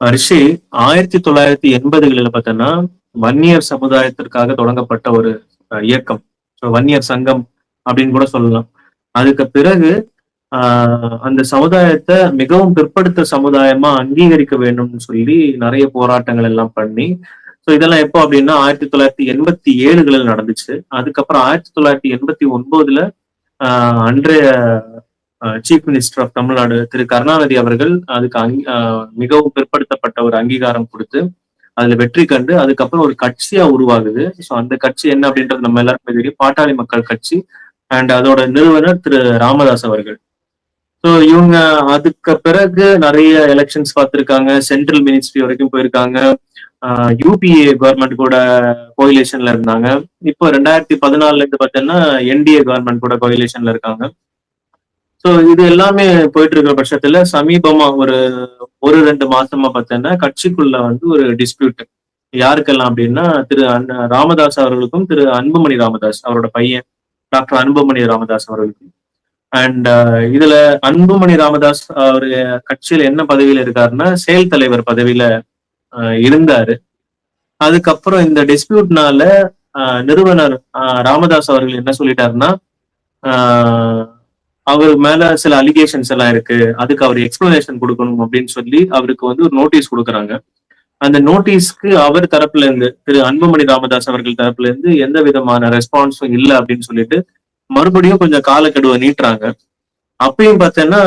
ரிஷி ஆயிரத்தி தொள்ளாயிரத்தி எண்பதுகளில் பார்த்தோன்னா வன்னியர் சமுதாயத்திற்காக தொடங்கப்பட்ட ஒரு இயக்கம். ஸோ வன்னியர் சங்கம் அப்படின்னு கூட சொல்லலாம். அதுக்கு பிறகு ஆஹ், அந்த சமுதாயத்தை மிகவும் பிற்படுத்த சமுதாயமா அங்கீகரிக்க வேண்டும்னு சொல்லி நிறைய போராட்டங்கள் எல்லாம் பண்ணி ஸோ இதெல்லாம் எப்போ அப்படின்னா ஆயிரத்தி தொள்ளாயிரத்தி எண்பத்தி ஏழுகளில் நடந்துச்சு. அதுக்கப்புறம் ஆயிரத்தி தொள்ளாயிரத்தி எண்பத்தி ஒன்பதுல ஆஹ், அன்றைய chief minister of Tamil Nadu Thiru Karunanidhi அவர்கள் அதுக்கு ஆஹ், மிகவும் பிற்படுத்தப்பட்ட ஒரு அங்கீகாரம் கொடுத்து அதுல வெற்றி கண்டு அதுக்கப்புறம் ஒரு கட்சியா உருவாகுது. ஸோ அந்த கட்சி என்ன அப்படின்றது நம்ம எல்லாருக்குமே தெரியும். பாட்டாளி மக்கள் கட்சி அண்ட் அதோட நிறுவனர் திரு ராமதாஸ் அவர்கள். ஸோ இவங்க அதுக்கு பிறகு நிறைய எலெக்ஷன்ஸ் பார்த்திருக்காங்க. சென்ட்ரல் மினிஸ்ட்ரி வரைக்கும் போயிருக்காங்க. யூபிஏ கவர்மெண்ட் கூட கோயிலேஷன்ல இருந்தாங்க. இப்போ ரெண்டாயிரத்தி பதினாலுல இருந்து பார்த்தீங்கன்னா என்டிஏ கவர்மெண்ட் கூட கோயிலேஷன்ல இருக்காங்க. ஸோ இது எல்லாமே போயிட்டு இருக்கிற பட்சத்துல சமீபமா ஒரு ஒரு ரெண்டு மாசமா பார்த்தீங்கன்னா கட்சிக்குள்ள வந்து ஒரு டிஸ்பியூட் யாருக்கெல்லாம் அப்படின்னா திரு அன் ராமதாஸ் அவர்களுக்கும் திரு அன்புமணி ராமதாஸ் அவரோட பையன் டாக்டர் அன்புமணி ராமதாஸ் அவர்களுக்கும். அண்ட் uh, இதுல அன்புமணி ராமதாஸ் அவர் கட்சியில என்ன பதவியில இருக்காருன்னா செயல் தலைவர் பதவியில uh, இருந்தாரு. அதுக்கப்புறம் இந்த டிஸ்பியூட்னால uh, நிறுவனர் ராமதாஸ் அவர்கள் என்ன சொல்லிட்டாருன்னா அவர் மேல சில அலிகேஷன்ஸ் எல்லாம் இருக்கு. அதுக்கு அவர் எக்ஸ்பிளனேஷன் கொடுக்கணும் அப்படின்னு சொல்லி அவருக்கு வந்து ஒரு நோட்டீஸ் கொடுக்குறாங்க. அந்த நோட்டீஸ்க்கு அவர் தரப்புல இருந்து திரு அன்புமணி ராமதாஸ் அவர்கள் தரப்புல இருந்து எந்த விதமான ரெஸ்பான்ஸும் இல்லை அப்படின்னு சொல்லிட்டு மறுபடியும் கொஞ்சம் காலக்கெடுவை நீட்டுறாங்க. அப்பயும் பார்த்தீங்கன்னா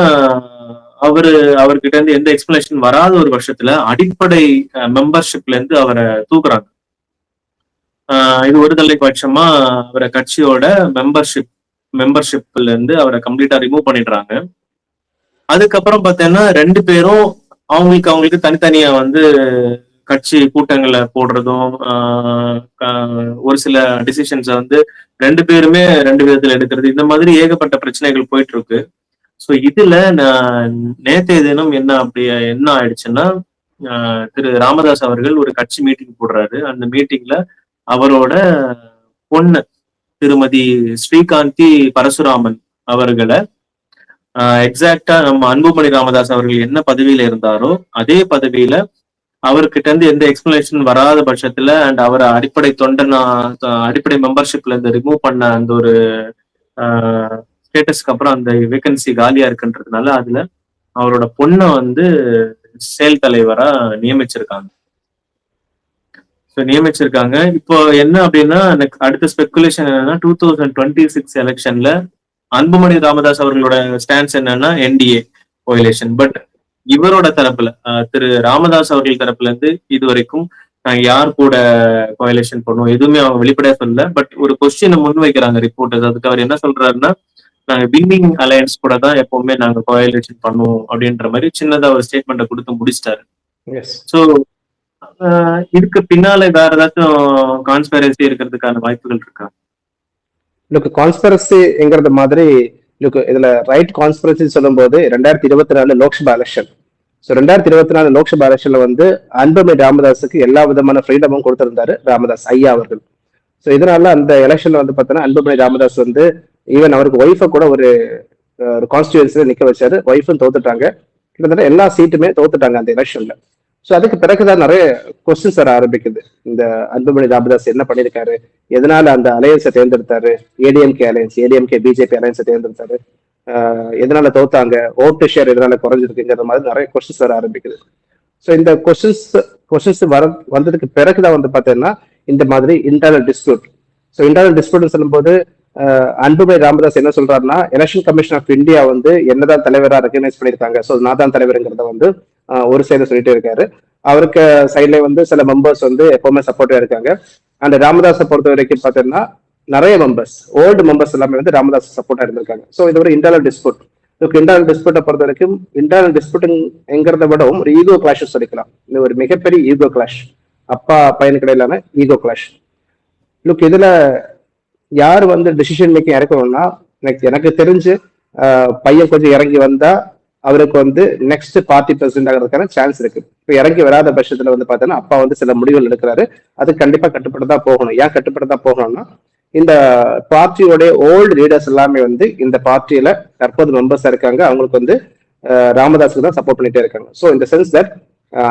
அவரு அவர்கிட்ட இருந்து எந்த எக்ஸ்பிளனேஷன் வராத ஒரு வருஷத்துல அடிப்படை மெம்பர்ஷிப்ல இருந்து அவரை தூக்குறாங்க. இது ஒரு தலை பட்சமா அவரை கட்சியோட மெம்பர்ஷிப் மெம்பர்ஷிப்ல இருந்து அவரை கம்ப்ளீட்டா ரிமூவ் பண்ணிடுறாங்க. அதுக்கப்புறம் பார்த்தீங்கன்னா ரெண்டு பேரும் அவங்களுக்கு அவங்களுக்கு தனித்தனியா வந்து கட்சி கூட்டங்களை போடுறதும் ஒரு சில டிசிஷன்ஸை வந்து ரெண்டு பேருமே ரெண்டு விதத்துல எடுக்கிறது. இந்த மாதிரி ஏகப்பட்ட பிரச்சனைகள் போயிட்டு இருக்கு ஸோ இதுல நான் நேற்றைய தினம் என்ன அப்படி என்ன ஆயிடுச்சுன்னா திரு ராமதாஸ் அவர்கள் ஒரு கட்சி மீட்டிங் போடுறாரு. அந்த மீட்டிங்ல அவரோட பொண்ணு திருமதி ஸ்ரீகாந்தி பரசுராமன் அவர்களை எக்ஸாக்டா நம்ம அன்புமணி ராமதாஸ் அவர்கள் என்ன பதவியில இருந்தாரோ அதே பதவியில அவர்கிட்ட இருந்து எந்த எக்ஸ்பிளனேஷன் வராத பட்சத்துல அண்ட் அவரை அடிப்படை தொண்டனா அடிப்படை மெம்பர்ஷிப்ல இருந்து ரிமூவ் பண்ண அந்த ஒரு ஸ்டேட்டஸ்க்கு அப்புறம் அந்த வேகன்சி காலியா இருக்குன்றதுனால அதுல அவரோட பொண்ணை வந்து செயல் தலைவரா நியமிச்சிருக்காங்க. நியமிச்சிருக்காங்க. இப்போ என்ன அப்படின்னா அடுத்த ஸ்பெகுலேஷன் என்னன்னா டூ தௌசண்ட் டுவெண்ட்டி சிக்ஸ் எலெக்ஷன்ல அன்புமணி ராமதாஸ் அவர்களோட ஸ்டான்ஸ் என்னன்னா என்டிஏ கோயிலேஷன் பட் இவரோட தரப்புல திரு ராமதாஸ் அவர்கள் தரப்புல இருந்து இது வரைக்கும் நாங்க யார் கூட கோயிலேஷன் பண்ணுவோம் எதுவுமே அவங்க வெளிப்படையா சொல்லல. பட் ஒரு கொஸ்டினை முன் வைக்கிறாங்க ரிப்போர்ட்டர்ஸ் அதுக்கு அவர் என்ன சொல்றாருன்னா நாங்க வின்னிங் அலையன்ஸ் கூட தான் எப்பவுமே நாங்க கோயிலேஷன் பண்ணுவோம் அப்படின்ற மாதிரி சின்னதா ஒரு ஸ்டேட்மெண்ட்டை கொடுத்து முடிச்சிட்டாரு. ஸோ இதுக்கு பின்னால வேற ஏதாச்சும் கான்ஸ்பைரசி இருக்கிறதுக்கான வாய்ப்புகள் இருக்கா? லுக் கான்ஸ்பரசிங்கிறது மாதிரி லுக் இதுல ரைட் கான்ஸ்பரசி சொல்லும்போது ரெண்டாயிரத்தி இருபத்தி நாலு லோக்சபா எலெக்ஷன் ஸோ ரெண்டாயிரத்தி இருபத்தி நாலு லோக்சபா எலெக்ஷன்ல வந்து அன்புமணி ராமதாஸுக்கு எல்லா விதமான ஃப்ரீடமும் கொடுத்திருந்தாரு ராமதாஸ் ஐயா அவர்கள். ஸோ இதனால அந்த எலெக்ஷன்ல வந்து பார்த்தோன்னா அன்புமணி ராமதாஸ் வந்து ஈவன் அவருக்கு ஒய்ஃபை கூட ஒரு அஹ், ஒரு கான்ஸ்டியூன்சில நிக்க வச்சாரு. ஒய்ஃபும் தோத்துட்டாங்க. கிட்டத்தட்ட எல்லா சீட்டுமே தோத்துட்டாங்க அந்த எலெக்ஷன்ல ஸோ அதுக்கு பிறகுதான் நிறைய கொஸ்டின்ஸ் வர ஆரம்பிக்குது. இந்த அன்புமணி ராமதாஸ் என்ன பண்ணியிருக்காரு? எதனால அந்த அலையன்ஸை தேர்ந்தெடுத்தாரு? ஏடிஎம்கே அலையன்ஸ் ஏடிஎம்கே பிஜேபி அலையன்ஸை தேர்ந்தெடுத்தாரு? ஆஹ் எதனால தோத்தாங்க? ஓட்டு ஷேர் எதனால குறைஞ்சிருக்குங்கிற மாதிரி நிறைய கொஸ்டின்ஸ் வர ஆரம்பிக்குது. ஸோ இந்த கொஸ்டின்ஸ் கொஸ்டின்ஸ் வர வந்ததுக்கு பிறகுதான் வந்து பார்த்தீங்கன்னா இந்த மாதிரி internal dispute so internal dispute சொல்லும்போது ஆஹ் அன்புமணி ராமதாஸ் என்ன சொல்றாருன்னா எலெக்ஷன் கமிஷன் ஆஃப் இந்தியா வந்து என்னதான் தலைவரா ரெகனைஸ் பண்ணியிருக்காங்க. ஸோ நான் தான் தலைவருங்கிறத வந்து ஒரு சைடு சொல்லிட்டு இருக்காரு. அவருக்கு சைட்ல வந்து சில மெம்பர்ஸ் வந்து எப்பவுமே சப்போர்ட்டா இருக்காங்க. அண்ட் ராமதாஸை பொறுத்த வரைக்கும் பார்த்தீங்கன்னா நிறைய மெம்பர்ஸ் ஓல்டு மெம்பர்ஸ் எல்லாமே வந்து ராமதாஸ் சப்போர்ட்டா இருந்திருக்காங்க. ஸோ இது ஒரு இன்டர்னல் டிஸ்பியூட் இதுக்கு இன்டர்னல் டிஸ்பியூட்டை பொறுத்த வரைக்கும் இன்டர்னல் டிஸ்பியூட்டுங்கிறத விடவும் ஒரு ஈகோ கிளாஷ் சொல்லிக்கலாம். இது ஒரு மிகப்பெரிய ஈகோ கிளாஷ் அப்பா பையனுக்கு இடையிலான ஈகோ கிளாஷ் லுக் இதுல யார் வந்து டிசிஷன் மேக்கிங் இறக்கணும்னா எனக்கு எனக்கு தெரிஞ்சு பையன் கொஞ்சம் இறங்கி வந்தா அவருக்கு வந்து நெக்ஸ்ட் பார்ட்டி பிரசிடென்ட் ஆகிறதுக்கான சான்ஸ் இருக்கு. இப்போ இறங்கி வராத பட்சத்துல வந்து பார்த்தீங்கன்னா அப்பா வந்து சில முடிவுகள் எடுக்கிறாரு. அது கண்டிப்பா கட்டுப்பட்டு தான் போகணும். ஏன் கட்டுப்பட்டு தான் போகணும்னா இந்த பார்ட்டியோடைய ஓல்டு லீடர்ஸ் எல்லாமே வந்து இந்த பார்ட்டியில தற்போது மெம்பர்ஸா இருக்காங்க. அவங்களுக்கு வந்து ராமதாஸுக்கு தான் சப்போர்ட் பண்ணிட்டே இருக்காங்க. ஸோ இந்த சென்ஸ் தட்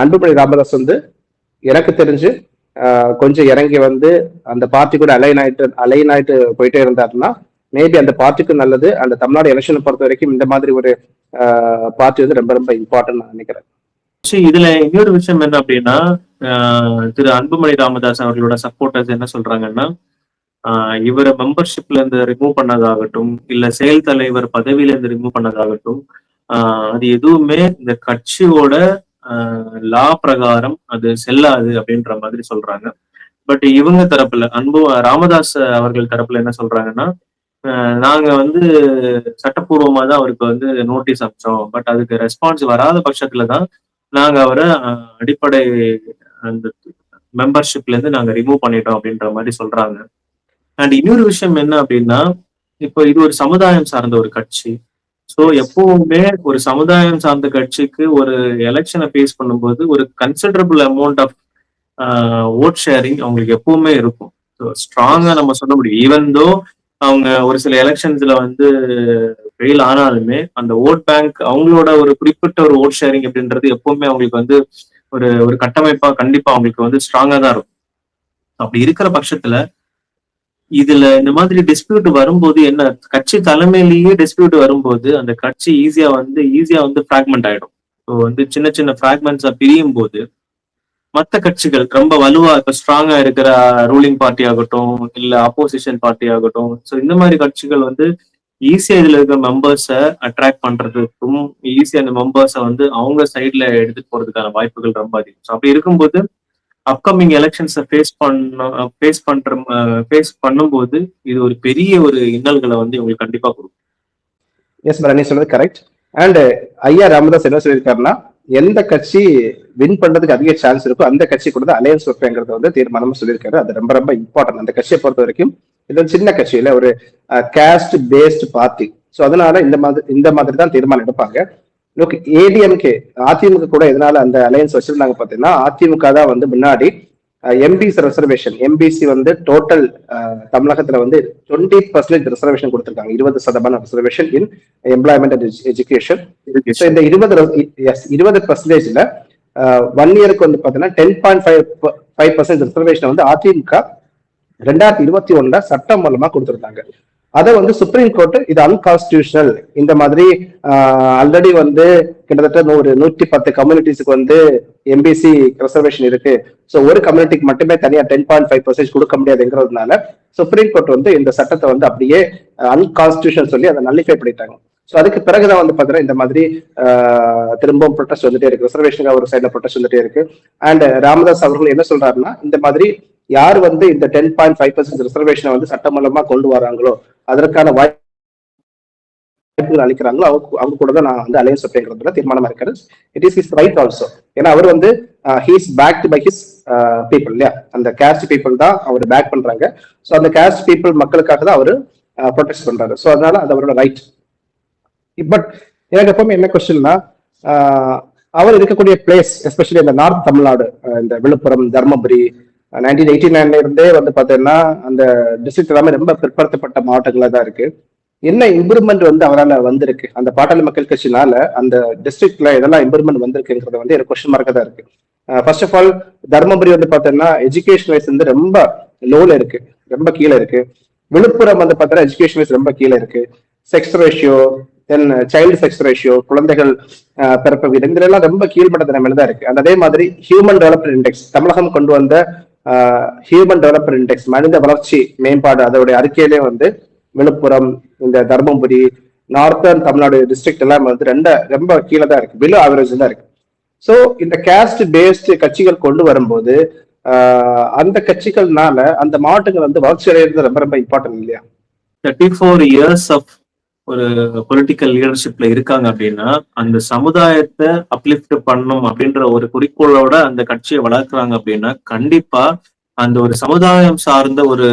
அன்புமணி ராமதாஸ் வந்து எனக்கு தெரிஞ்சு கொஞ்சம் இறங்கி வந்து அந்த பார்ட்டி கூட அலைன் ஆயிட்டு அலைன் ஆயிட்டு போயிட்டே இருந்தாருன்னா மேபி அந்த பார்ட்டிக்கும் நல்லது. அந்த தமிழ்நாடு எலெக்ஷனை பொறுத்த வரைக்கும் இந்த மாதிரி ஒரு பார்ட்டி வந்து ரொம்ப ரொம்ப இம்பார்ட்டன்ட் நான் நினைக்கிறேன். சரி, இதுல இன்னொரு விஷயம் என்ன அப்படின்னா ஆஹ் திரு அன்புமணி ராமதாஸ் அவர்களோட சப்போர்ட்டர்ஸ் என்ன சொல்றாங்கன்னா ஆஹ் இவரை மெம்பர்ஷிப்ல இருந்து ரிமூவ் பண்ணதாகட்டும் இல்ல செயல் தலைவர் பதவியில இருந்து ரிமூவ் பண்ணதாகட்டும் ஆஹ் அது எதுவுமே இந்த கட்சியோட லா பிரகாரம் அது செல்லாது அப்படின்ற மாதிரி சொல்றாங்க. பட் இவங்க தரப்புல அன்பு ராமதாஸ் அவர்கள் தரப்புல என்ன சொல்றாங்கன்னா நாங்க வந்து சட்டப்பூர்வமா தான் அவருக்கு வந்து நோட்டீஸ் அமைச்சோம் பட் அதுக்கு ரெஸ்பான்ஸ் வராத பட்சத்துல தான் நாங்க அவரை அடிப்படை அந்த மெம்பர்ஷிப்ல இருந்து நாங்க ரிமூவ் பண்ணிட்டோம் அப்படின்ற மாதிரி சொல்றாங்க. அண்ட் இன்னொரு விஷயம் என்ன அப்படின்னா இப்போ இது ஒரு சமுதாயம் சார்ந்த ஒரு கட்சி. ஸோ எப்பவுமே ஒரு சமுதாயம் சார்ந்த கட்சிக்கு ஒரு எலெக்ஷனை ஃபேஸ் பண்ணும்போது ஒரு considerable amount of vote sharing அவங்களுக்கு எப்பவுமே இருக்கும். ஸோ ஸ்ட்ராங்காக நம்ம சொல்ல முடியும். ஈவன் தோ அவங்க ஒரு சில எலெக்ஷன்ஸ்ல வந்து ஃபெயில் ஆனாலுமே அந்த ஓட் பேங்க் அவங்களோட ஒரு குறிப்பிட்ட ஒரு ஓட் ஷேரிங் அப்படின்றது எப்பவுமே அவங்களுக்கு வந்து ஒரு ஒரு கட்டமைப்பா கண்டிப்பா அவங்களுக்கு வந்து ஸ்ட்ராங்கா தான் இருக்கும். அப்படி இருக்கிற பட்சத்துல இதுல இந்த மாதிரி டிஸ்பியூட் வரும்போது என்ன கட்சி தலைமையிலேயே டிஸ்பியூட் வரும்போது அந்த கட்சி ஈஸியா வந்து ஈஸியா வந்து ஃபிராக்மெண்ட் ஆயிடும். ஸோ வந்து சின்ன சின்ன ஃபிராக்மெண்ட்ஸா பிரியும் போது மற்ற கட்சிகள் ரொம்ப வலுவா இப்ப ஸ்ட்ராங்கா இருக்கிற ரூலிங் பார்ட்டி ஆகட்டும் இல்ல அப்போசிஷன் பார்ட்டி ஆகட்டும். ஸோ இந்த மாதிரி கட்சிகள் வந்து ஈஸியா இதுல இருக்கிற மெம்பர்ஸை அட்ராக்ட் பண்றதுக்கும் ஈஸியா அந்த மெம்பர்ஸை வந்து அவங்க சைட்ல எடுத்துட்டு போறதுக்கான வாய்ப்புகள் ரொம்ப அதிகம். ஸோ அப்படி இருக்கும்போது அப்கமிங் எலெக்ஷன்ஸை ஃபேஸ் பண்ண ஃபேஸ் பண்ற ஃபேஸ் பண்ணும்போது இது ஒரு பெரிய ஒரு இன்னல்களை வந்து இவங்களுக்கு கண்டிப்பா கொடுக்கும். எஸ் பரணி சொல்றது கரெக்ட் அண்ட் ஐயா ராமதாஸ் என்ன சொல்லியிருக்காருன்னா எந்த கட்சி வின் பண்றதுக்கு அதிக சான்ஸ் இருக்கோ அந்த கட்சி கூட தான் அலையன்ஸ் வைப்பேங்கிறத வந்து தீர்மானமா சொல்லியிருக்காரு. அது ரொம்ப ரொம்ப இம்பார்ட்டன்ட் அந்த கட்சியை பொறுத்த வரைக்கும் இது ஒரு சின்ன கட்சியில ஒரு கேஸ்ட் பேஸ்ட் பார்ட்டி ஸோ அதனால இந்த மாதிரி இந்த மாதிரி தான் தீர்மானம் எடுப்பாங்க. ஓகே ஏடிஎம்கே அதிமுக கூட எதனால அந்த அலையன்ஸ் வச்சிருந்தாங்க பாத்தீங்கன்னா அதிமுக தான் வந்து முன்னாடி எம்பிசி ரிசர்வேஷன் எம்பிசி வந்து டோட்டல் தமிழகத்துல வந்து டுவெண்ட்டி பர்சன்டேஜ் ரிசர்வேஷன் கொடுத்திருக்காங்க. இருபது சதமானம் reservation in employment and education இந்த இருபது எஸ் இருபது பர்சன்டேஜ்ல ஒன் இயருக்கு வந்து பாத்தீங்கன்னா ten point five five percent reservation வந்து அதிமுக ரெண்டாயிரத்தி இருபத்தி ஒண்ணுல சட்டம் மூலமா கொடுத்திருந்தாங்க. அதை வந்து சுப்ரீம் கோர்ட் இது அன்கான்ஸ்டியூஷனல் இந்த மாதிரி ஆல்ரெடி வந்து கிட்டத்தட்ட நூறு நூற்றி பத்து கம்யூனிட்டிஸ்க்கு வந்து எம்பிசி ரிசர்வேஷன் இருக்கு. ஸோ ஒரு கம்யூனிட்டிக்கு மட்டுமே தனியா டென் பாயிண்ட் ஃபைவ் பர்சன்டேஜ் கொடுக்க முடியாதுங்கிறதுனால சுப்ரீம் கோர்ட் வந்து இந்த சட்டத்தை வந்து அப்படியே அன்கான்ஸ்டியூஷன் சொல்லி அதை நல்லிஃபை பண்ணிட்டாங்க. ஸோ அதுக்கு பிறகுதான் வந்து பாத்தீங்கன்னா இந்த மாதிரி திரும்பவும் ப்ரொட்டஸ்ட் வந்துட்டே இருக்கு. ரிசர்வேஷனுக்கு ஒரு சைடில் ப்ரொட்டஸ்ட் வந்துட்டே இருக்கு. அண்ட் ராமதாஸ் அவர்கள் என்ன சொல்றாருன்னா இந்த மாதிரி யார் வந்து இந்த டென் பாயிண்ட் ஃபைவ் பர்சன்ட் ரிசர்வேஷனை வந்து சட்டமூலமா கொண்டு வராங்களோ அதற்கான வாய்ப்புகள் அளிக்கிறாங்களோ அவங்க அவங்க கூட தான் நான் வந்து அலையன்ஸ் அப்படிங்கிறதுல தீர்மானமா இருக்கிறது. It is is right also ஏன்னா அவர் வந்து he's backed by his people இல்லையா? அந்த கேஸ்ட் பீப்புள் தான் அவர் பேக் பண்றாங்க. ஸோ அந்த கேஸ்ட் பீப்புள் மக்களுக்காக தான் அவர் ப்ரொடெக்ட் பண்றாரு. ஸோ அதனால அது அவரோட ரைட் பட் எனக்கு எப்பவுமே என்ன கொஸ்டின்னா அவர் இருக்கக்கூடிய பிளேஸ் எஸ்பெஷலி இந்த நார்த் தமிழ்நாடு இந்த விழுப்புரம் தர்மபுரி நைன்டீன் எயிட்டி நைன்ல இருந்தே வந்து பாத்தீங்கன்னா அந்த டிஸ்ட்ரிக்ட் எல்லாமே ரொம்ப பிற்படுத்தப்பட்ட மாவட்டங்களா தான் இருக்கு. என்ன இம்ப்ரூவ்மெண்ட் வந்து அவரால் வந்திருக்கு? அந்த பாட்டாளி மக்கள் கட்சினால அந்த டிஸ்ட்ரிக்ட்ல இதெல்லாம் இம்ப்ரூவ்மெண்ட் வந்திருக்குங்கிறது வந்து எனக்கு கொஸ்டின் மார்க்காக தான் இருக்கு. ஃபர்ஸ்ட் ஆஃப் ஆல் தர்மபுரி வந்து பார்த்தீங்கன்னா எஜுகேஷன் வைஸ் வந்து ரொம்ப லோல இருக்கு. ரொம்ப கீழே இருக்கு. விழுப்புரம் வந்து பார்த்தீங்கன்னா எஜுகேஷன் வைஸ் ரொம்ப கீழே இருக்கு. Sex ratio then child sex ratio குழந்தைகள் பிறப்பு வீடு இதெல்லாம் ரொம்ப கீழ்மட்ட நிலைமையில தான் இருக்கு. அதே மாதிரி ஹியூமன் டெவலப்மெண்ட் இண்டெக்ஸ் தமிழகம் கொண்டு வந்த ஹியூமன் டெவலப்மெண்ட் இண்டெக்ஸ் மனித வளர்ச்சி மேம்பாடு அதோடைய அறிக்கையிலே வந்து விழுப்புரம் இந்த தர்மபுரி நார்த்தர்ன் தமிழ்நாடு டிஸ்ட்ரிக்ட் எல்லாம் வந்து ரெண்ட ரொம்ப கீழே தான் இருக்கு. பிலோ ஆவரேஜ் தான் இருக்கு. ஸோ இந்த கேஸ்ட் பேஸ்ட் கட்சிகள் கொண்டு வரும்போது அந்த கட்சிகள்னால அந்த மாவட்டங்கள் வந்து வளர்ச்சி அடைகிறது ரொம்ப ரொம்ப இம்பார்ட்டன்ட் இல்லையா? தேர்ட்டி ஃபோர் இயர்ஸ் ஆஃப் ஒரு பொலிட்டிக்கல் லீடர்ஷிப்ல இருக்காங்க அப்படின்னா அந்த சமுதாயத்தை அப்லிஃப்ட் பண்ணும் அப்படின்ற ஒரு குறிக்கோளோட அந்த கட்சியை வளர்க்குறாங்க அப்படின்னா கண்டிப்பா அந்த ஒரு சமுதாயம் சார்ந்த ஒரு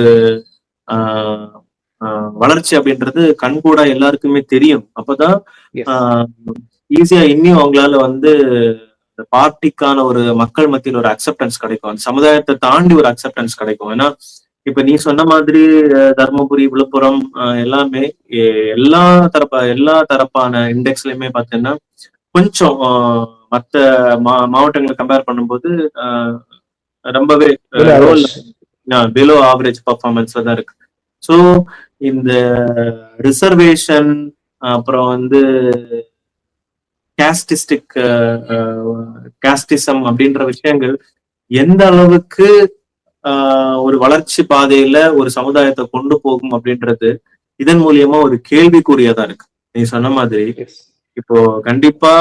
வளர்ச்சி அப்படின்றது கண்கூடா எல்லாருக்குமே தெரியும். அப்பதான் ஈஸியா இன்னும் அவங்களால வந்து பார்ட்டிக்கான ஒரு மக்கள் மத்தியில் ஒரு அக்செப்டன்ஸ் கிடைக்கும். அந்த சமுதாயத்தை தாண்டி ஒரு அக்செப்டன்ஸ் கிடைக்கும். ஏன்னா இப்ப நீ சொன்ன மாதிரி தர்மபுரி விழுப்புரம் எல்லாமே எல்லா தரப்ப எல்லா தரப்பான இண்டெக்ஸ்லயுமே பாத்தீங்கன்னா கொஞ்சம் மத்த மா மாவட்டங்களை கம்பேர் பண்ணும்போது ரொம்பவே. பிலோ ஆவரேஜ் பர்ஃபார்மன்ஸ்ல தான் இருக்கு ஸோ இந்த ரிசர்வேஷன் அப்புறம் வந்து கேஸ்டிஸ்டிக் கேஸ்டிசம் அப்படின்ற விஷயங்கள் எந்த அளவுக்கு ஒரு வளர்ச்சி பாதையில ஒரு சமுதாயத்தை கொண்டு போகும் அப்படின்றது இதன் மூலியமா ஒரு கேள்விக்குறியதா இருக்கு. நீ சொன்ன மாதிரி. இப்போ கண்டிப்பா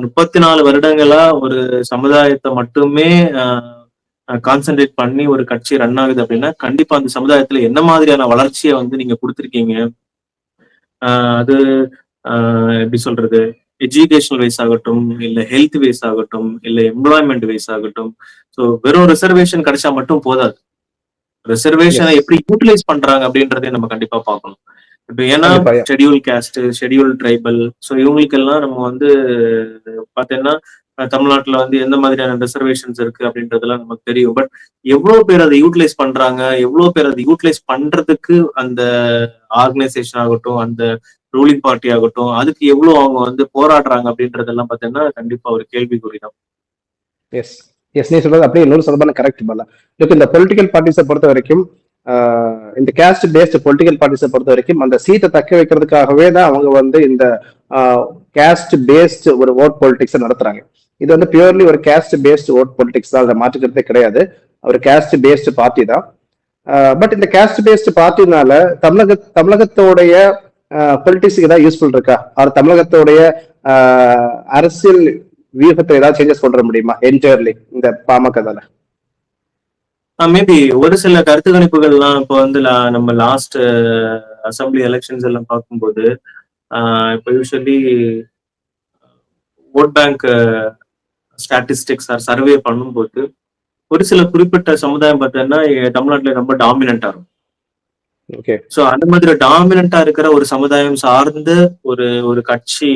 முப்பத்தி நாலு வருடங்களா ஒரு சமுதாயத்தை மட்டுமே கான்சென்ட்ரேட் பண்ணி ஒரு கட்சி ரன் ஆகுது அப்படின்னா கண்டிப்பா அந்த சமுதாயத்துல என்ன மாதிரியான வளர்ச்சியை வந்து நீங்க கொடுத்துருக்கீங்க? ஆஹ் அது ஆஹ் எப்படி சொல்றது? எஜுகேஷனல் வைஸ் ஆகட்டும் இல்ல ஹெல்த் வைஸ் ஆகட்டும் இல்ல எம்ப்ளாய்மெண்ட் வைஸ் ஆகட்டும் ஸோ வெறும் ரிசர்வேஷன் கிடைச்சா மட்டும் போதாது ரிசர்வேஷனை. எப்படி யூட்டிலைஸ் பண்றாங்க அப்படின்றதையும் நம்ம கண்டிப்பா பார்க்கணும் இப்போ ஏன்னா. Schedule caste schedule tribal so இவங்களுக்கெல்லாம் நம்ம வந்து பார்த்தீங்கன்னா தமிழ்நாட்டுல வந்து எந்த மாதிரியான ரிசர்வேஷன்ஸ் இருக்கு அப்படின்றதெல்லாம் நமக்கு தெரியும் பட் எவ்வளவு பேர் அதை யூட்டிலைஸ் பண்றாங்க எவ்வளவு பேர் அதை யூட்டிலைஸ் பண்றதுக்கு அந்த ஆர்கனைசேஷன் ஆகட்டும் அந்த ரூலிங் பார்ட்டி ஆகட்டும் அதுக்கு எவ்வளவு அவங்க வந்து போராடுறாங்க அப்படின்றதெல்லாம் பார்த்தீங்கன்னா கண்டிப்பா ஒரு கேள்விக்குறி தான் எஸ் எஸ் நீ சொல்றது அப்படியே நூறு சதமான கரெக்ட் பண்ணலாம் லுக் இந்த பொலிட்டிக்கல் பார்ட்டிஸை பொறுத்த வரைக்கும் ஆஹ், இந்த கேஸ்ட் பேஸ்ட் பொலிட்டிக்கல் பார்ட்டிஸை பொறுத்த வரைக்கும் அந்த சீட்டை தக்க வைக்கிறதுக்காகவே தான் அவங்க வந்து இந்த கேஸ்ட் பேஸ்ட் ஒரு ஓட் பொலிட்டிக்ஸை நடத்துறாங்க. இது வந்து பியூர்லி ஒரு கேஸ்ட் பேஸ்ட் ஓட் பொலிட்டிக்ஸ் தான். அதை மாற்றுக்கிறதே கிடையாது. ஒரு கேஸ்ட் பேஸ்ட் பார்ட்டி தான் பட் இந்த கேஸ்ட் பேஸ்ட் பார்ட்டினால தமிழக தமிழகத்தோடைய பொலிட்டிக்ஸுக்கு ஏதாவது யூஸ்ஃபுல் இருக்கா? அவர் தமிழகத்தோடைய ஆஹ், அரசியல் வியூகத்தை ஏதாவது சேஞ்சஸ் கொண்டு வர முடியுமா? என்டையர்லி இந்த பாமக தானே மேபி ஒரு சில கருத்து கணிப்புகள்லாம் இப்போ வந்து நம்ம லாஸ்ட் அசம்பிளி எலெக்ஷன்ஸ் எல்லாம் பார்க்கும்போது ஆஹ் இப்போ usually vote bank statistics or survey பண்ணும்போது ஒரு சில குறிப்பிட்ட சமுதாயம் பார்த்தீங்கன்னா தமிழ்நாட்டில் தமிழ்நாட்டுல ரொம்ப டாமினண்டா இருக்கும். ஓகே ஸோ அந்த மாதிரி டாமினண்டா இருக்கிற ஒரு சமுதாயம் சார்ந்த ஒரு ஒரு கட்சி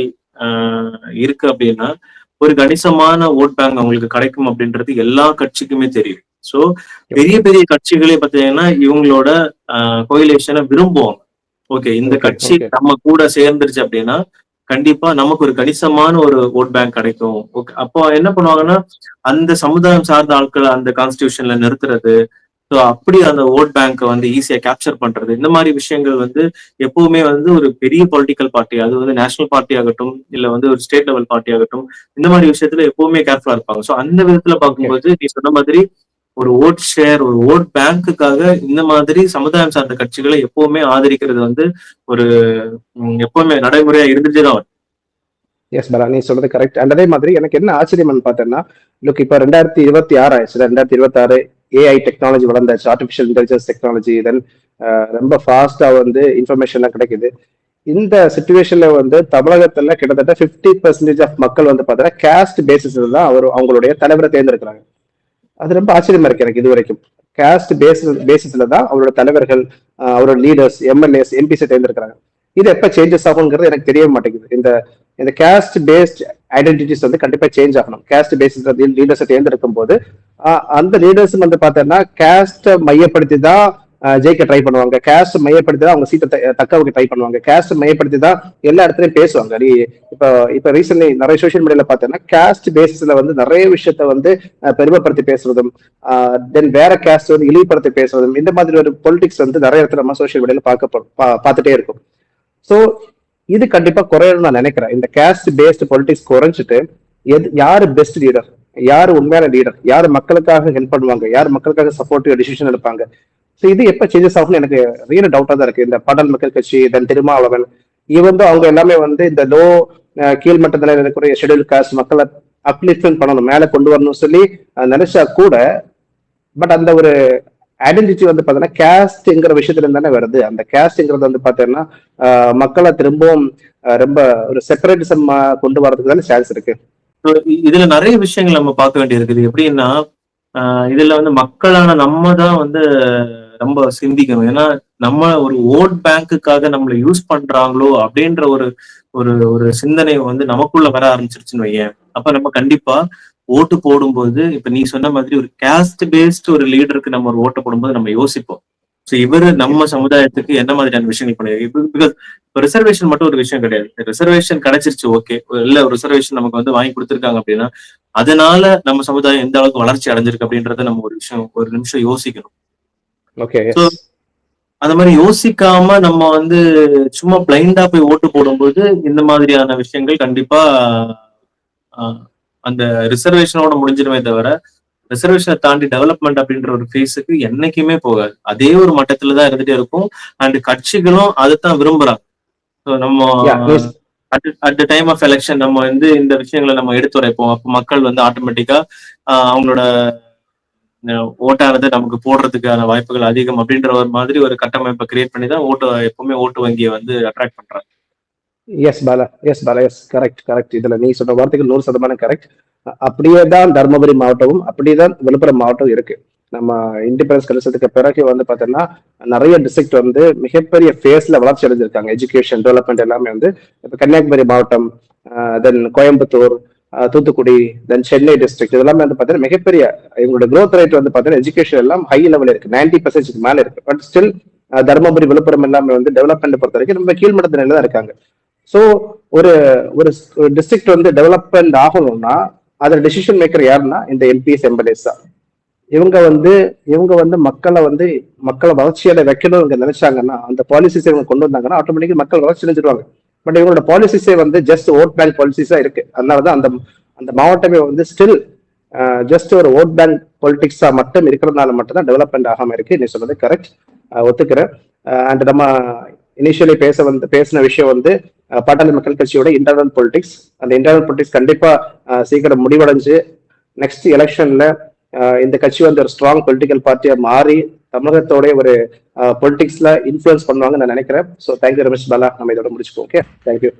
இருக்கு அப்படின்னா ஒரு கணிசமான ஓட் பேங்க் அவங்களுக்கு கிடைக்கும் அப்படின்றது எல்லா கட்சிக்குமே தெரியும். ஸோ பெரிய பெரிய கட்சிகளே பார்த்தீங்கன்னா இவங்களோட கோயிலேஷனை விரும்புவாங்க. ஓகே இந்த கட்சி. நம்ம கூட சேர்ந்துருச்சு அப்படின்னா கண்டிப்பா நமக்கு ஒரு கணிசமான ஒரு ஓட் பேங்க் கிடைக்கும். ஓகே அப்போ என்ன பண்ணுவாங்கன்னா அந்த சமுதாயம் சார்ந்த ஆட்களை அந்த கான்ஸ்டியூஷன்ல நிறுத்துறது ஸோ அப்படி அந்த ஓட் பேங்கை வந்து ஈஸியா கேப்சர் பண்றது. இந்த மாதிரி விஷயங்கள் வந்து எப்பவுமே வந்து ஒரு பெரிய பொலிட்டிக்கல் பார்ட்டி அது வந்து நேஷனல் பார்ட்டி ஆகட்டும் இல்ல வந்து ஒரு ஸ்டேட் லெவல் பார்ட்டி ஆகட்டும் இந்த மாதிரி விஷயத்துல எப்பவுமே கேர்ஃபுல்லா இருப்பாங்க. ஸோ அந்த விதத்துல பார்க்கும்போது நீ சொன்ன மாதிரி ஒரு ஓட் ஷேர் ஒரு ஓட் பேங்க்குக்காக இந்த மாதிரி சமுதாயம் சார்ந்த கட்சிகளை எப்பவுமே ஆதரிக்கிறது வந்து ஒரு எப்பவுமே நடைமுறையா இருந்துட்டே தான் எஸ் பலா நீ சொல்றது கரெக்ட் அண்ட் அதே மாதிரி எனக்கு என்ன ஆச்சரியம்னு பார்த்தேன்னா லுக் இப்போ ரெண்டாயிரத்தி இருபத்தி ஆறு ஆயிடுச்சு. ரெண்டாயிரத்தி இருபத்தி ஆறு ஏஐ டெக்னாலஜி வளர்ந்தாச்சு ஆர்டிஃபிஷியல் இன்டெலிஜென்ஸ் டெக்னாலஜி தென் ரொம்ப ஃபாஸ்டா வந்து இன்ஃபர்மேஷன்லாம் கிடைக்குது. இந்த சுச்சுவேஷன்ல வந்து தமிழகத்துல கிட்டத்தட்ட 50% பர்சன்டேஜ் ஆஃப் மக்கள் வந்து பார்த்தீங்கன்னா கேஸ்ட் பேசிஸ்ல தான் அவர் அவங்களுடைய தலைவரை தேர்ந்தெடுக்கிறாங்க. அது ரொம்ப ஆச்சரியமா இருக்கு எனக்கு இது வரைக்கும். கேஸ்ட் பேசிஸ் பேசிஸ்ல தான் அவரோட தலைவர்கள் அவரோட லீடர்ஸ் எம்எல்ஏஸ் எம்பிஸை தேர்ந்தெடுக்கிறாங்க. இது எப்ப சேஞ்சஸ் ஆகுங்கிறது எனக்கு தெரிய மாட்டேங்குது. இந்த இந்த கேஸ்ட் பேஸ்ட் ஐடென்டிட்டிஸ் வந்து கண்டிப்பா சேஞ்ச் ஆகணும். கேஸ்ட் பேசிஸ் லீடர்ஸை தேர்ந்தெடுக்கும் போது அந்த லீடர்ஸ் வந்து பார்த்தோன்னா கேஸ்ட்டை மையப்படுத்தி தான் ஜெயிக்க ட்ரை பண்ணுவாங்க. கேஸ்ட் மையப்படுத்தி தான் அவங்க சீட்டை தக்க வைக்க ட்ரை பண்ணுவாங்க. கேஸ்ட் மையப்படுத்தி தான் எல்லா இடத்துலயும் பேசுவாங்க. நீ இப்போ இப்போ ரீசென்ட்லி நிறைய சோஷியல் மீடியால பார்த்தோன்னா கேஸ்ட் பேசிஸ்ல வந்து நிறைய விஷயத்த வந்து பெருமைப்படுத்தி பேசுறதும் தென் வேற கேஸ்ட் வந்து இழிவுபடுத்தி பேசுறதும் இந்த மாதிரி ஒரு பொலிட்டிக்ஸ் வந்து நிறைய இடத்துல நம்ம சோஷியல் மீடியால பார்க்க பா- பார்த்துட்டே இருக்கும். ஸோ இது கண்டிப்பா குறையணும்னு நான் நினைக்கிறேன். இந்த கேஸ்ட் பேஸ்ட் பொலிட்டிக்ஸ் குறைஞ்சிட்டு எது யாரு பெஸ்ட் லீடர் யாரு உண்மையான லீடர் யாரு மக்களுக்காக ஹெல்ப் பண்ணுவாங்க? யார் மக்களுக்காக சப்போர்ட்டிவ் டிசிஷன் எடுப்பாங்க? ஸோ இது எப்போ சேஞ்சஸ் ஆகும்னு எனக்கு ரியல் டவுட்டாக தான் இருக்கு. இந்த பாடல் மக்கள் கட்சி தென் திருமாவளவன் இவன் அவங்க எல்லாமே வந்து இந்த லோ கீழ்மட்டத்தில் இருக்கக்கூடிய ஷெடியூல் காஸ்ட் மக்களை அப்லிஃப்மெண்ட் பண்ணணும் மேலே கொண்டு வரணும்னு சொல்லி நினைச்சா கூட பட் அந்த ஒரு ஐடென்டிட்டி வந்து பாத்தீங்கன்னா கேஸ்ட்ங்கிற விஷயத்துல இருந்து தானே வருது. அந்த கேஸ்ட்ங்கிறது வந்து பாத்தீங்கன்னா ஆஹ் மக்களை திரும்பவும் ரொம்ப ஒரு செப்பரேட்டிசம் கொண்டு வரதுக்கு தானே சான்ஸ் இருக்கு. இதுல நிறைய விஷயங்கள் நம்ம பார்க்க வேண்டியிருக்குது. எப்படின்னா ஆஹ் இதுல வந்து மக்களான நம்ம தான் வந்து ரொம்ப சிந்திக்கணும். ஏன்னா நம்ம ஒரு ஓட் பேங்க்குக்காக நம்மளை யூஸ் பண்றாங்களோ அப்படின்ற ஒரு ஒரு ஒரு சிந்தனை வந்து நமக்குள்ள வர ஆரம்பிச்சிருச்சுன்னு வையேன். அப்ப நம்ம கண்டிப்பா ஓட்டு போடும்போது இப்ப நீ சொன்ன மாதிரி ஒரு கேஸ்ட் பேஸ்ட் ஒரு லீடருக்கு நம்ம ஒரு ஓட்டு போடும்போது நம்ம யோசிப்போம். ஸோ இவரு நம்ம சமுதாயத்துக்கு என்ன மாதிரியான விஷயங்கள் பண்ணிருக்கு பிகாஸ் ரிசர்வேஷன் மட்டும் ஒரு விஷயம் கிடையாது. ரிசர்வேஷன் கிடைச்சிருச்சு ஓகே இல்ல ரிசர்வேஷன் நமக்கு வந்து வாங்கி கொடுத்துருக்காங்க அப்படின்னா அதனால நம்ம சமுதாயம் எந்த அளவுக்கு வளர்ச்சி அடைஞ்சிருக்கு அப்படின்றத நம்ம ஒரு விஷயம் ஒரு நிமிஷம் யோசிக்கணும். ஓகே அந்த மாதிரி யோசிக்காம நம்ம வந்து சும்மா பிளைண்டா போய் ஓட்டு போடும்போது இந்த மாதிரியான விஷயங்கள் கண்டிப்பா அந்த ரிசர்வேஷனோட முடிஞ்சிருமே தவிர ரிசர்வேஷனை தாண்டி டெவலப்மெண்ட் அப்படின்ற ஒரு ஃபேஸுக்கு என்னைக்குமே போகாது. அதே ஒரு மட்டத்துல தான் இருந்துட்டே இருக்கும். அண்ட் கட்சிகளும் அதைத்தான் விரும்புறாங்க. ஸோ நம்ம. அட் டைம் ஆஃப் எலெக்ஷன் நம்ம வந்து இந்த விஷயங்களை நம்ம எடுத்துரைப்போம் அப்போ மக்கள் வந்து ஆட்டோமேட்டிக்கா அவங்களோட ஓட்டானது நமக்கு போடுறதுக்கான வாய்ப்புகள் அதிகம் அப்படின்ற ஒரு மாதிரி ஒரு கட்டமைப்பை கிரியேட் பண்ணி தான் ஓட்டு எப்பவுமே ஓட்டு வங்கியை வந்து அட்ராக்ட் பண்றாங்க. Yes Bala yes Bala yes correct correct இதுல நீ சொன்ன வார்த்தைகள் நூறு சதமானம் கரெக்ட் அப்படியே தான் தருமபுரி மாவட்டமும் அப்படியே தான் விழுப்புரம் மாவட்டம் இருக்கு. நம்ம இண்டிபெண்டன்ஸ் கிடைச்சதுக்கு பிறகு வந்து பார்த்தோம்னா நிறைய டிஸ்ட்ரிக்ட் வந்து மிகப்பெரிய ஃபேஸ்ல வளர்ச்சி அடைஞ்சிருக்காங்க. எஜுகேஷன் டெவலப்மெண்ட் எல்லாமே வந்து இப்போ கன்னியாகுமரி மாவட்டம் then Coimbatore Thoothukudi then Chennai district இதெல்லாமே வந்து பார்த்தீங்கன்னா மிகப்பெரிய இவங்களோட க்ரோத் ரேட் வந்து பார்த்தீங்கன்னா எஜுகேஷன் எல்லாம் ஹை லெவல் இருக்கு. நைன்டி பர்சன்டேஜ் மேல இருக்கு. பட் ஸ்டில் தருமபுரி விழுப்புரம் எல்லாமே வந்து டெவலப்மெண்ட் பொறுத்த வரைக்கும் ரொம்ப கீழ்மட்டத்தில் தான் இருக்காங்க. ஸோ ஒரு ஒரு டிஸ்ட்ரிக்ட் வந்து டெவலப்மெண்ட் ஆகணும்னா அதில் டெசிஷன் மேக்கர் யாருன்னா இந்த எம்பிஎஸ் எம்எல்ஏஸ் தான். இவங்க வந்து இவங்க வந்து மக்களை வந்து மக்களை வளர்ச்சியில வைக்கணும் இவங்க நினைச்சாங்கன்னா அந்த பாலிசிஸை இவங்க கொண்டு வந்தாங்கன்னா ஆட்டோமேட்டிக்கா மக்கள் வளர்ச்சி நினைச்சிருவாங்க பட் இவங்களோட பாலிசிஸே வந்து ஜஸ்ட் ஓட் பேங்க் பாலிசிஸா இருக்கு. அதனாலதான் அந்த அந்த மாவட்டமே வந்து ஸ்டில் ஜஸ்ட் ஒரு ஓட் பேங்க் பொலிட்டிக்ஸா மட்டும் இருக்கிறதுனால மட்டும் தான் டெவலப்மெண்ட் ஆகாம இருக்கு. நீ சொன்னது கரெக்ட் ஒத்துக்கிறேன். அண்ட் நம்ம இனிஷியலி பேச வந்து பேசின விஷயம் வந்து பாட்டாளி மக்கள் கட்சியோட இன்டர்னல் பொலிட்டிக்ஸ் அந்த இன்டர்னல் பொலிட்டிக்ஸ் கண்டிப்பா சீக்கிரம் முடிவடைஞ்சு நெக்ஸ்ட் எலெக்ஷன்ல இந்த கட்சி வந்து ஒரு ஸ்ட்ராங் பொலிட்டிக்கல் பார்ட்டியா மாறி தமிழகத்தோட ஒரு பொலிட்டிக்ஸ்ல இன்ஃபுளுன்ஸ் பண்ணுவாங்க நான் நினைக்கிறேன். So thank you Ramesh Bala. நம்ம இதோட முடிச்சுப்போம் ஓகே தேங்க்யூ